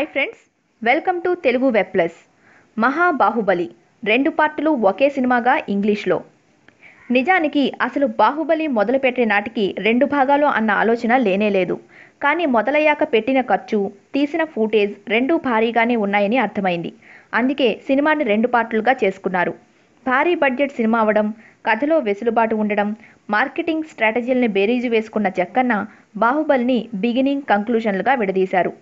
Hi friends welcome to Telugu web plus మహాబాహుబలి రెండు పార్టులు ఒకే సినిమాగా ఇంగ్లీష్లో. నిజానికి అసలు బాహుబలి మొదలుపెట్టే నాటికి రెండు భాగాలు అన్న ఆలోచన లేనేలేదు కానీ మొదలయ్యాక పెట్టిన ఖర్చు తీసిన ఫూటేజ్ రెండూ భారీగానే ఉన్నాయని అర్థమైంది. అందుకే సినిమాని రెండు పార్టులుగా చేసుకున్నారు. భారీ బడ్జెట్ సినిమా అవడం కథలో వెసులుబాటు ఉండడం మార్కెటింగ్ స్ట్రాటజీల్ని బేరీజు వేసుకున్న జక్కన్న బాహుబలిని బిగినింగ్ కంక్లూషన్లుగా విడదీశారు.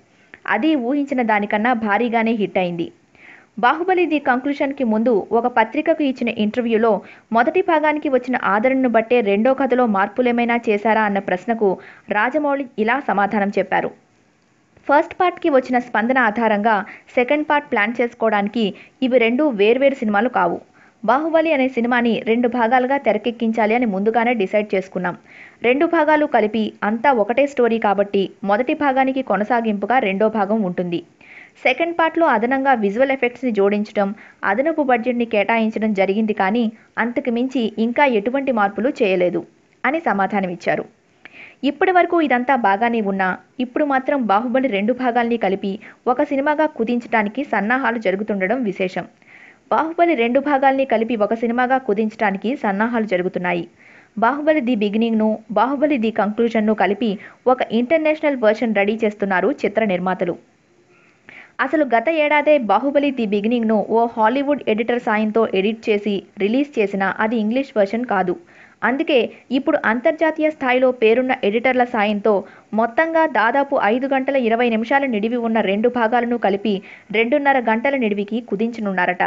అది ఊహించిన దానికన్నా భారీగానే హిట్ అయింది. బాహుబలి ది కంక్లూషన్కి ముందు ఒక పత్రికకు ఇచ్చిన ఇంటర్వ్యూలో మొదటి భాగానికి వచ్చిన ఆదరణను బట్టే రెండో కథలో మార్పులేమైనా చేశారా అన్న ప్రశ్నకు రాజమౌళి ఇలా సమాధానం చెప్పారు. ఫస్ట్ పార్ట్కి వచ్చిన స్పందన ఆధారంగా సెకండ్ పార్ట్ ప్లాన్ చేసుకోవడానికి ఇవి రెండు వేర్వేరు సినిమాలు కావు. బాహుబలి అనే సినిమాని రెండు భాగాలుగా తెరకెక్కించాలి అని ముందుగానే డిసైడ్ చేసుకున్నాం. రెండు భాగాలు కలిపి అంతా ఒకటే స్టోరీ కాబట్టి మొదటి భాగానికి కొనసాగింపుగా రెండో భాగం ఉంటుంది. సెకండ్ పార్ట్లో అదనంగా విజువల్ ఎఫెక్ట్స్ని జోడించడం అదనపు బడ్జెట్ని కేటాయించడం జరిగింది కానీ అంతకు మించి ఇంకా ఎటువంటి మార్పులు చేయలేదు అని సమాధానమిచ్చారు ఇప్పటి వరకు ఇదంతా బాగానే ఉన్నా ఇప్పుడు మాత్రం బాహుబలి రెండు భాగాల్ని కలిపి ఒక సినిమాగా కుదించడానికి సన్నాహాలు జరుగుతుండడం విశేషం. బాహుబలి రెండు భాగాల్ని కలిపి ఒక సినిమాగా కుదించడానికి సన్నాహాలు జరుగుతున్నాయి. బాహుబలి ది బిగినింగ్ను బాహుబలి ది కంక్లూజన్ను కలిపి ఒక ఇంటర్నేషనల్ వర్షన్ రెడీ చేస్తున్నారు చిత్ర నిర్మాతలు. అసలు గత ఏడాదే బాహుబలి ది బిగినింగ్ను ఓ హాలీవుడ్ ఎడిటర్ సాయంతో ఎడిట్ చేసి రిలీజ్ చేసిన అది ఇంగ్లీష్ వర్షన్ కాదు. అందుకే ఇప్పుడు అంతర్జాతీయ స్థాయిలో పేరున్న ఎడిటర్ల సాయంతో మొత్తంగా దాదాపు ఐదు గంటల ఇరవై నిమిషాల నిడివి ఉన్న రెండు భాగాలను కలిపి రెండున్నర గంటల నిడివికి కుదించనున్నారట.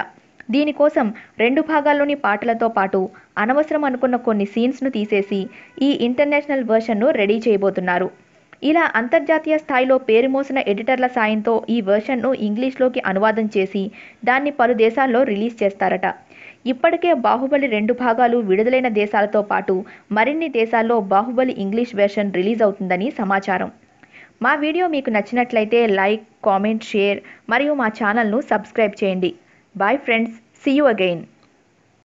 దీనికోసం రెండు భాగాల్లోని పాటలతో పాటు అనవసరం అనుకున్న కొన్ని సీన్స్ను తీసేసి ఈ ఇంటర్నేషనల్ వర్షన్ను రెడీ చేయబోతున్నారు. ఇలా అంతర్జాతీయ స్థాయిలో పేరు మోసిన ఎడిటర్ల సాయంతో ఈ వెర్షన్ను ఇంగ్లీష్లోకి అనువాదం చేసి దాన్ని పలు దేశాల్లో రిలీజ్ చేస్తారట. ఇప్పటికే బాహుబలి రెండు భాగాలు విడుదలైన దేశాలతో పాటు మరిన్ని దేశాల్లో బాహుబలి ఇంగ్లీష్ వెర్షన్ రిలీజ్ అవుతుందని సమాచారం. మా వీడియో మీకు నచ్చినట్లయితే లైక్ కామెంట్ షేర్ మరియు మా ఛానల్ను సబ్స్క్రైబ్ చేయండి. Bye friends, see you again.